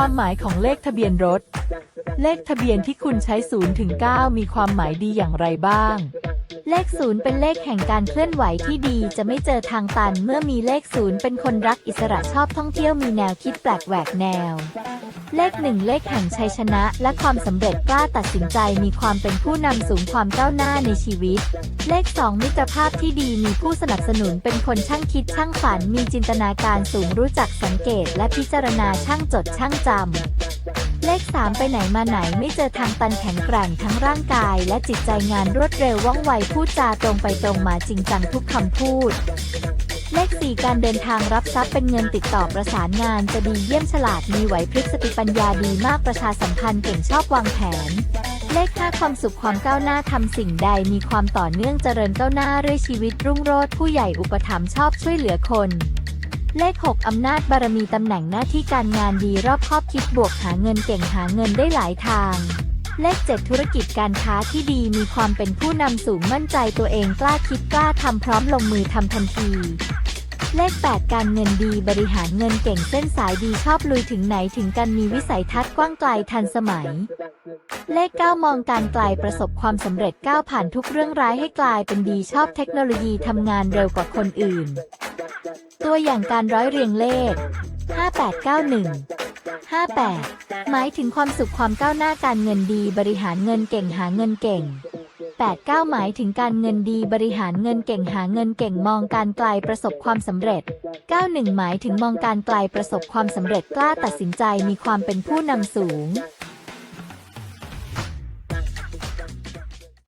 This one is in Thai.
ความหมายของเลขทะเบียนรถ เลขทะเบียนที่คุณใช้0ถึง9มีความหมายดีอย่างไรบ้าง เลขศูนย์เป็นเลขแห่งการเคลื่อนไหวที่ดีจะไม่เจอทางตัน เมื่อมีเลขศูนย์เป็นคนรักอิสระชอบท่องเที่ยวมีแนวคิดแปลกแหวกแนว เลขหนึ่งเลขแห่งชัยชนะ และความสำเร็จกล้าตัดสินใจมีความเป็นผู้นำสูงความก้าวหน้าในชีวิต เลขสองมิตรภาพที่ดีมีผู้สนับสนุนเป็นคนช่างคิดช่างฝัน มีจินตนาการสูงรู้จักสังเกต และพิจารณาช่างจดช่างจำ เลข 3 ไปไหนมาไหนไม่เจอทางตันแข็งแกร่งทั้งร่างกายและจิตใจงานรวดเร็วว่องไวพูดจาตรงไปตรงมาจริงจังทุกคำพูด เลข 4 การเดินทางรับทรัพย์เป็นเงินติดต่อประสานงานจะดีเยี่ยมฉลาดมีไหวพริบสติปัญญาดีมากประชาสัมพันธ์เก่งชอบวางแผนเลข5ความสุขความก้าวหน้าทำสิ่งใดมีความต่อเนื่องเจริญก้าวหน้าเรื่อยชีวิตรุ่งโรจน์ผู้ใหญ่อุปถัมภ์ชอบช่วยเหลือคน เลข 6 อำนาจบารมีตำแหน่งหน้าที่การงานดีรอบครอบคิดบวกหาเงินเก่งหาเงินได้หลายทาง เลข 7 ธุรกิจการค้าที่ดีมีความเป็นผู้นำสูงมั่นใจตัวเองกล้าคิดกล้าทำพร้อมลงมือทำทันที เลข 8 การเงินดีบริหารเงินเก่งเส้นสายดีชอบลุยถึงไหนถึงกันมีวิสัยทัศน์กว้างไกลทันสมัย เลข 9 มองการไกลประสบความสำเร็จก้าวผ่านทุกเรื่องร้ายให้กลายเป็นดีชอบเทคโนโลยีทำงานเร็วกว่าคนอื่น ตัวอย่างการร้อยเรียงเลข 5891 58 หมายถึงความสุขความก้าวหน้าการเงินดีบริหารเงินเก่งหาเงินเก่ง 89 หมายถึงการเงินดีบริหารเงินเก่งหาเงินเก่งมองการไกลประสบความสำเร็จ 91 หมายถึงมองการไกลประสบความสำเร็จกล้าตัดสินใจมีความเป็นผู้นำสูง